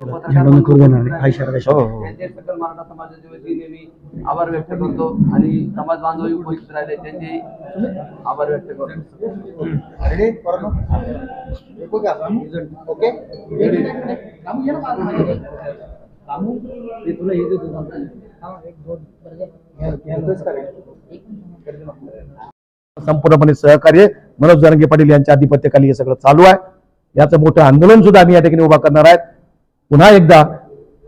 करू देणार नाही हा इशारा. हो. हो त्यांचे सकल मराठा समाजाच्या वतीने मी आभार व्यक्त करतो आणि समाज बांधव उपस्थित राहिले त्यांचे आभार व्यक्त करतो. Kalian. संपूर्णपणे सहकार्य. मनोज जरंगे पाटील यांच्या अधिपत्याखाली हे सगळं चालू आहे. याचं मोठं आंदोलन सुद्धा आम्ही या ठिकाणी उभा करणार आहेत. पुन्हा एकदा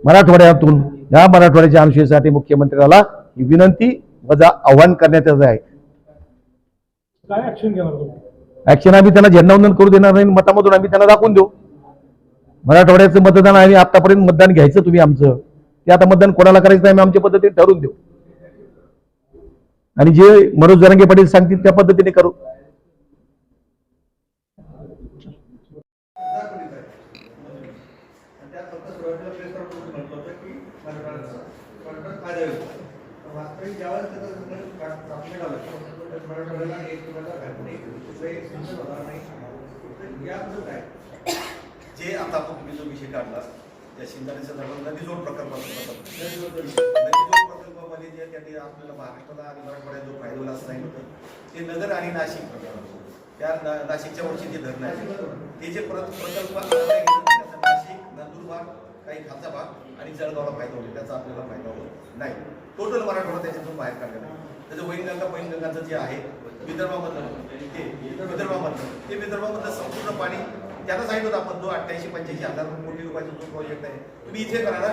मराठवाड्यातून या मराठवाड्याच्या अनुशेसाठी मुख्यमंत्र्याला विनंती वजा आव्हान करण्यात येत आहे. काय ऍक्शन आम्ही त्यांना झेंडावंदन करू देणार नाही मतामधून आम्ही त्यांना दाखवून देऊ. मराठवाड्याचं मतदान आहे आतापर्यंत मतदान घ्यायचं तुम्ही आमचं. ते आता मतदान कोणाला करायचं आम्ही आमच्या पद्धतीने ठरवून देऊ. आणि जे मनोज जरंगे पाटील सांगतील त्या पद्धतीने करू. सुरुवातीला प्रेसवर म्हटलं होतं की मराठवाड्याचा मराठवाड्यात फायदा होईल वास्तविक ज्यावेळेस त्याचं प्राप्त झालं मराठवाड्याला एक रुपयाचा घाट नाही कुठलाही सिंचन होणार नाही याबद्दल काय? जे आता आपण तुम्ही जो विषय काढला त्या शिंदाण्याच्या धरण नदी जोड जोड प्रकल्पामध्ये जे त्यांनी आपल्याला महाराष्ट्राला आणि मराठवाड्यात जो फायदा होईल असं सांगितलं ते नगर आणि नाशिक त्या नाशिकच्या वरची जे धरणं आहे ते जे प्रकल्प नाशिक नंदुरबार काही खालचा भाग आणि जळगावला फायदा होतो. त्याचा आपल्याला फायदा होत नाही. टोटल मराठवाडा त्याच्यातून बाहेर काढलेला त्याचं वैनगंगा पैनगंगाचं जे आहे विदर्भामधलं ते विदर्भामधलं ते विदर्भामधलं संपूर्ण पाणी त्याला सांगितलं होतं आपण. जो अठ्ठ्याऐंशी पंच्याऐंशी हजार कोटी रुपयाचा जो प्रोजेक्ट आहे तुम्ही इथे करा ना.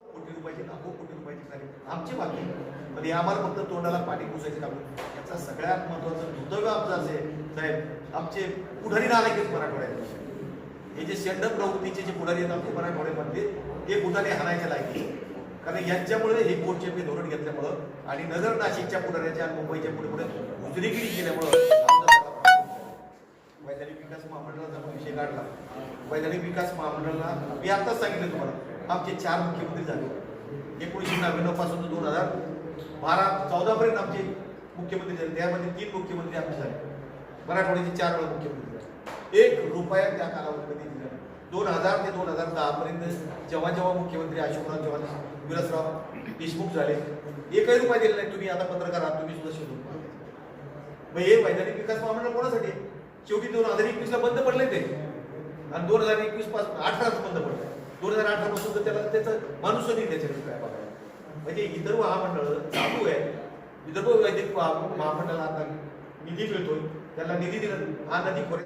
कोटी रुपयाची लाखो कोटी रुपयाची झाली आमची मागणी पण हे आम्हाला फक्त तोंडाला पाणी पुसायचं काम याचा सगळ्यात महत्वाचं दुर्दैव आमचं असेल साहेब आमचे पुढारी नालायकच मराठवाड्यात हे जे शेंड प्रवृत्तीचे जे पुढारी आहेत आमचे मराठवाड्यामधले हे पुढारी हाणायच्या लायकी कारण यांच्यामुळे हे कोर्टचे धोरण घेतल्यामुळं आणि नगर नाशिकच्या पुढाऱ्याच्या आणि मुंबईच्या पुढे पुढे उजरीगिरी केल्यामुळं वैधानिक विकास महामंडळाचा आपण विषय काढला. वैधानिक विकास महामंडळाला मी आताच सांगितलं तुम्हाला आमचे चार मुख्यमंत्री झाले. एकोणीसशे नव्याण्णवपासून दोन हजार बारा चौदा पर्यंत आमचे मुख्यमंत्री झाले. त्यामध्ये तीन मुख्यमंत्री आमचे झाले. मराठवाड्याचे चार वेळा मुख्यमंत्री. झाले एक रुपया त्या कालावधीमध्ये दिला दोन हजार ते दोन हजार दहापर्यंत जेव्हा जेव्हा मुख्यमंत्री अशोकराव चव्हाण विलासराव देशमुख झाले एकही रुपया दिला नाही. तुम्ही आता पत्रकार आहात तुम्ही सुद्धा शोधून मग हे वैधानिक विकास महामंडळ कोणासाठी शेवटी दोन हजार एकवीसला बंद पडले ते. आणि दोन हजार एकवीसपासून अठराच बंद पडलं दोन हजार अठरा पासून तर त्याला त्याचं माणूस नाही त्याच्याकडे काय बघायला. म्हणजे विदर्भ महामंडळ चालू आहे. विदर्भ वैद्यक महामंडळ महामंडळाला आता निधी मिळतोय. त्याला निधी दिला हा नदी खोरे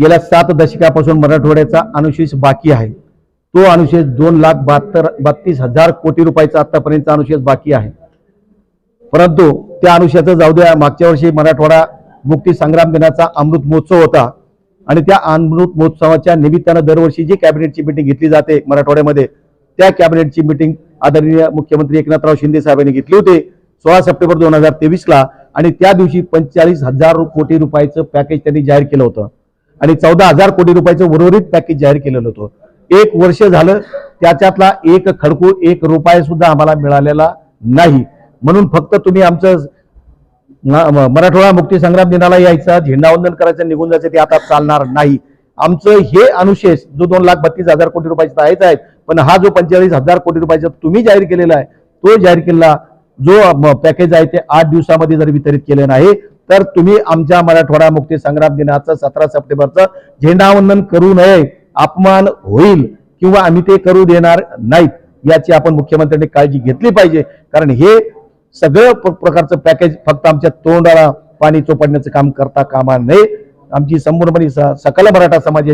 गेल्या सात दशकापासून मराठवाड्याचा अनुशेष बाकी आहे. तो अनुशेष दोन लाख बहात्तर बत्तीस हजार कोटी रुपयाचा आतापर्यंतचा अनुशेष बाकी आहे. परंतु त्या अनुषयाचं जाऊ द्या मागच्या वर्षी मराठवाडा मुक्ती संग्राम दिनाचा अमृत महोत्सव होता आणि त्या अमृत महोत्सवाच्या निमित्तानं दरवर्षी जी कॅबिनेटची मिटिंग घेतली जाते मराठवाड्यामध्ये त्या कॅबिनेटची मिटिंग आदरणीय मुख्यमंत्री एकनाथराव शिंदे साहेबांनी घेतली होती सोळा सप्टेंबर दोन हजार तेवीसला आणि त्या दिवशी पंचेचाळीस हजार कोटी रुपयाचं पॅकेज त्यांनी जाहीर केलं होतं. आणि चौदा हजार कोटी रुपयाचं उर्वरित पॅकेज जाहीर केलेलं होतं. एक वर्ष झालं त्याच्यातला एक खडकू एक रुपये सुद्धा आम्हाला मिळालेला नाही. म्हणून फक्त तुम्ही आमचं मराठवाडा मुक्ती संग्राम दिनाला यायचा झेंडावंदन करायचं निघून जायचं ते आता चालणार नाही. आमचं हे अनुशेष जो दोन लाख बत्तीस हजार कोटी रुपयाचा आहेच आहे पण हा जो पंचेचाळीस हजार कोटी रुपयाचा तुम्ही जाहीर केलेला आहे तो जाहीर केलेला जो पॅकेज आहे ते आठ दिवसामध्ये जर वितरित केले नाही तर तुम्ही आमच्या मराठवाडा मुक्ती संग्राम दिनाचं सतरा सप्टेंबरचं झेंडावंदन करू नये अपमान होईल किंवा आम्ही ते करू देणार नाहीत याची आपण मुख्यमंत्र्यांनी काळजी घेतली पाहिजे. कारण हे सगळं प्रकारचं पॅकेज फक्त आमच्या तोंडाला पाणी चोपडण्याचं काम करता कामा नये. आमची संपूर्णपणे सकल मराठा समाजाची